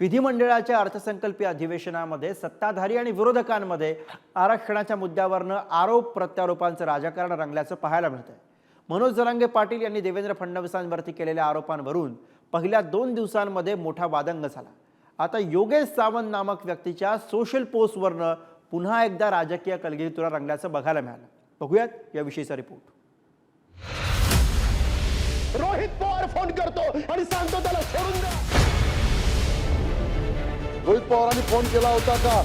विधिमंडळाच्या अर्थसंकल्पीय अधिवेशनामध्ये सत्ताधारी आणि विरोधकांमध्ये आरक्षणाच्या मुद्द्यावरनं आरोप प्रत्यारोपांचं राजकारण रंगल्याचं पाहायला मिळतंय. मनोज जरांगे पाटील यांनी देवेंद्र फडणवीसांवरती केलेल्या आरोपांवरून पहिल्या दोन दिवसांमध्ये मोठा वादंग झाला. आता योगेश सावंत नामक व्यक्तीच्या सोशल पोस्टवरनं पुन्हा एकदा राजकीय कलगीतुरा रंगल्याचं बघायला मिळालं. बघूयात याविषयीचा रिपोर्ट रोहित पवार फोन करतो आणि सांगतो त्याला सोडून द्या. रोहित पवारांनी फोन केला होता का?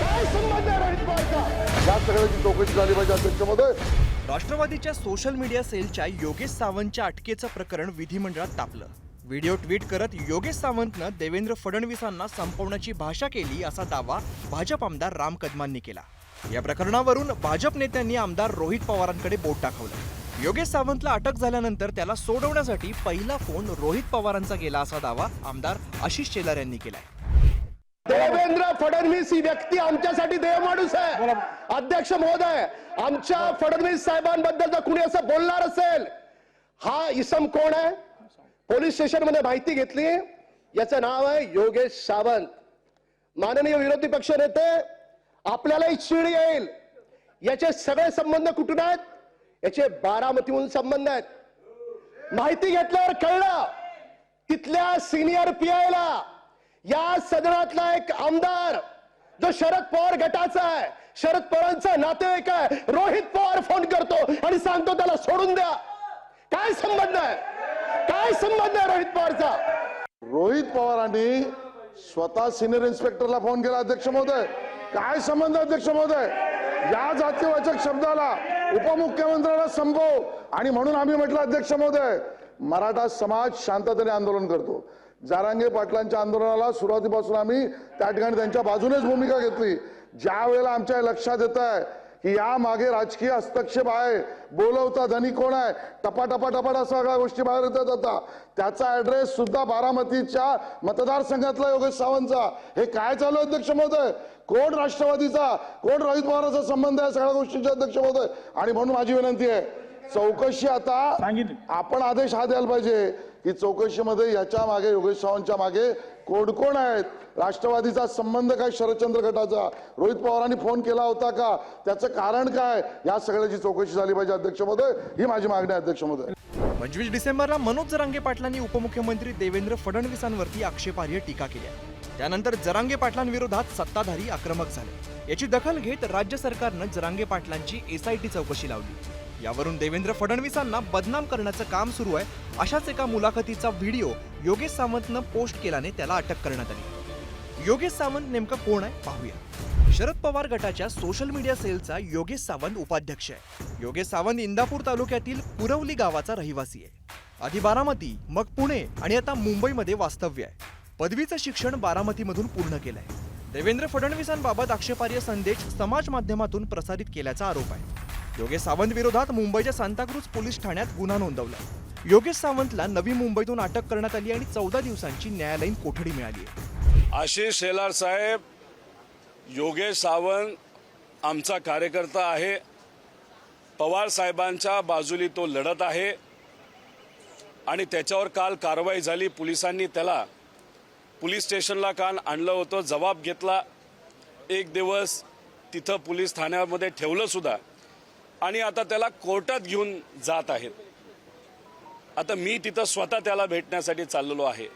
काय संबंध आहे रोहित पवारचा? या सगळ्याची चौकशी झाली पाहिजे अध्यक्ष राष्ट्रवादीच्या सोशल मीडिया सेलच्या योगेश सावंतच्या अटकेचं प्रकरण विधिमंडळात तापलं. व्हिडिओ ट्विट करत योगेश सावंतनं देवेंद्र फडणवीसांना संपवण्याची भाषा केली असा दावा भाजप आमदार राम कदमांनी केला. या प्रकरणावरून भाजप नेत्यांनी आमदार रोहित पवारांकडे बोट दाखवलं योगेश सावंतला अटक झाल्यानंतर त्याला सोडवण्यासाठी पहिला फोन रोहित पवारांचा गेला असा दावा आमदार आशिष शेलार यांनी केलाय. देवेंद्र फडणवीस ही व्यक्ती आमच्यासाठी देव माणूस आहे अध्यक्ष महोदय आमच्या फडणवीस साहेबांबद्दल जर कुणी असं बोलणार असेल हा इसम कोण आहे? पोलीस स्टेशनमध्ये माहिती घेतली. याचं नाव आहे योगेश सावंत. माननीय विरोधी पक्ष नेते आपल्यालाही चीड येईल. याचे सगळे संबंध कुठून आहेत? याचे बारामतीहून संबंध आहेत. माहिती घेतल्यावर कळलं तिथल्या सिनियर पीआयला या सदनातला एक आमदार जो शरद पवार गटाचा आहे. शरद पवारांचा नातेवाईक आहे. रोहित पवार फोन करतो आणि सांगतो त्याला सोडून द्या. काय संबंध आहे? काय संबंध आहे रोहित पवारचा? रोहित पवारांनी स्वतः सिनियर इन्स्पेक्टरला फोन केला अध्यक्ष महोदय. काय संबंध अध्यक्ष महोदय? या जातीवाचक शब्दाला उपमुख्यमंत्र्यांना संभव आणि म्हणून आम्ही म्हटलं अध्यक्ष महोदय मराठा समाज शांततेने आंदोलन करतो. जारांगे पाटलांच्या आंदोलनाला सुरुवातीपासून आम्ही त्या ठिकाणी त्यांच्या बाजूनेच भूमिका घेतली. ज्या वेळेला आमच्या लक्षात येत आहे की या मागे राजकीय हस्तक्षेप आहे बोलवता धनी कोण आहे टपा टपा टपाटा सगळ्या गोष्टी बाहेर येतात आता. त्याचा ऍड्रेस सुद्धा बारामतीच्या मतदारसंघातला योगेश सावंतचा. हे काय चालू आहे, अध्यक्ष महोदय? कोण राष्ट्रवादीचा? कोण रोहित पवाराचा संबंध आहे सगळ्या गोष्टींचा अध्यक्ष महोदय? आणि म्हणून माझी विनंती आहे चौकशी आता आपण आदेश हा द्यायला पाहिजे की चौकशीमध्ये याच्या मागे योगेश सावंतच्या मागे कोण कोण आहेत? राष्ट्रवादीचा संबंध काय शरदचंद्र गटाचा? रोहित पवारांनी फोन केला होता का? त्याचं कारण काय? या सगळ्याची चौकशी झाली पाहिजे अध्यक्ष महोदय ही माझी मागणी आहे अध्यक्ष महोदय पंचवीस डिसेंबरला मनोज जरांगे पाटलांनी उपमुख्यमंत्री देवेंद्र फडणवीसांवरती आक्षेपार्ह टीका केली आहे. त्यानंतर जरांगे पाटलांविरोधात सत्ताधारी आक्रमक झाले. याची दखल घेत राज्य सरकारनं जरांगे पाटलांची एसआयटी चौकशी लावली. यावरून देवेंद्र फडणवीसांना बदनाम करण्याचं काम सुरू आहे. अशाच एका मुलाखतीचा व्हिडिओ योगेश सावंतनं पोस्ट केल्याने त्याला अटक करण्यात आली. योगेश सावंत नेमका कोण आहे? पाहूया. शरद पवार गटाच्या सोशल मीडिया सेलचा योगेश सावंत उपाध्यक्ष आहे. योगेश सावंत इंदापूर तालुक्यातील पुरवली गावाचा रहिवासी आहे. आधी बारामती मग पुणे आणि आता मुंबईमध्ये वास्तव्य आहे. पदवीचं शिक्षण बारामतीमधून पूर्ण केलंय. देवेंद्र फडणवीसांबाबत आक्षेपार्ह संदेश समाज माध्यमातून प्रसारित केल्याचा आरोप आहे. योगेश सावंत विरोधात मुंबईच्या सांताक्रूज पोलीस ठाण्यात गुन्हा नोंदवला. योगेश सावंतला नवी मुंबईतून अटक करण्यात आली आणि चौदा दिवसांची न्यायालयीन कोठडी मिळाली आशिष शेलार साहेब योगेश सावंत आमचा कार्यकर्ता आहे. पवार साहेबांच्या बाजूली तो लढत आहे. आणि त्याच्यावर काल कारवाई झाली. पोलिसांनी त्याला पोलीस स्टेशनला काल आणलं होतं जबाब घेतला. एक दिवस तिथं पोलीस ठाण्यामध्ये ठेवलं सुद्धा. आणि आता त्याला कोर्टात घेऊन जात आहेत. आता मी तिथं स्वतः त्याला भेटण्यासाठी चाललेलो आहे.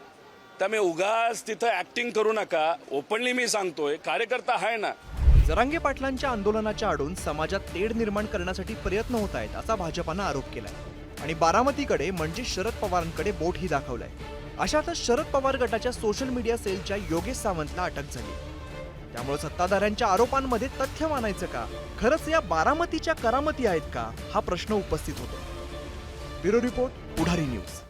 त्यामुळे उगाच तिथं ॲक्टिंग करू नका. ओपनली मी सांगतोय कार्यकर्ता आहे ना. जरांगे पाटलांच्या आंदोलनाच्या आडून समाजात तेढ निर्माण करण्यासाठी प्रयत्न होत आहेत असा भाजपानं आरोप केलाय. आणि बारामतीकडे म्हणजे शरद पवारांकडे बोटही दाखवलंय. अशातच शरद पवार गटाच्या सोशल मीडिया सेलच्या योगेश सावंतला अटक झाली. त्यामुळे सत्ताधाऱ्यांच्या आरोपांमध्ये तथ्य मानायचं का? खरंच या बारामतीच्या करामती आहेत का? हा प्रश्न उपस्थित होतो. Bureau report Pudhari news.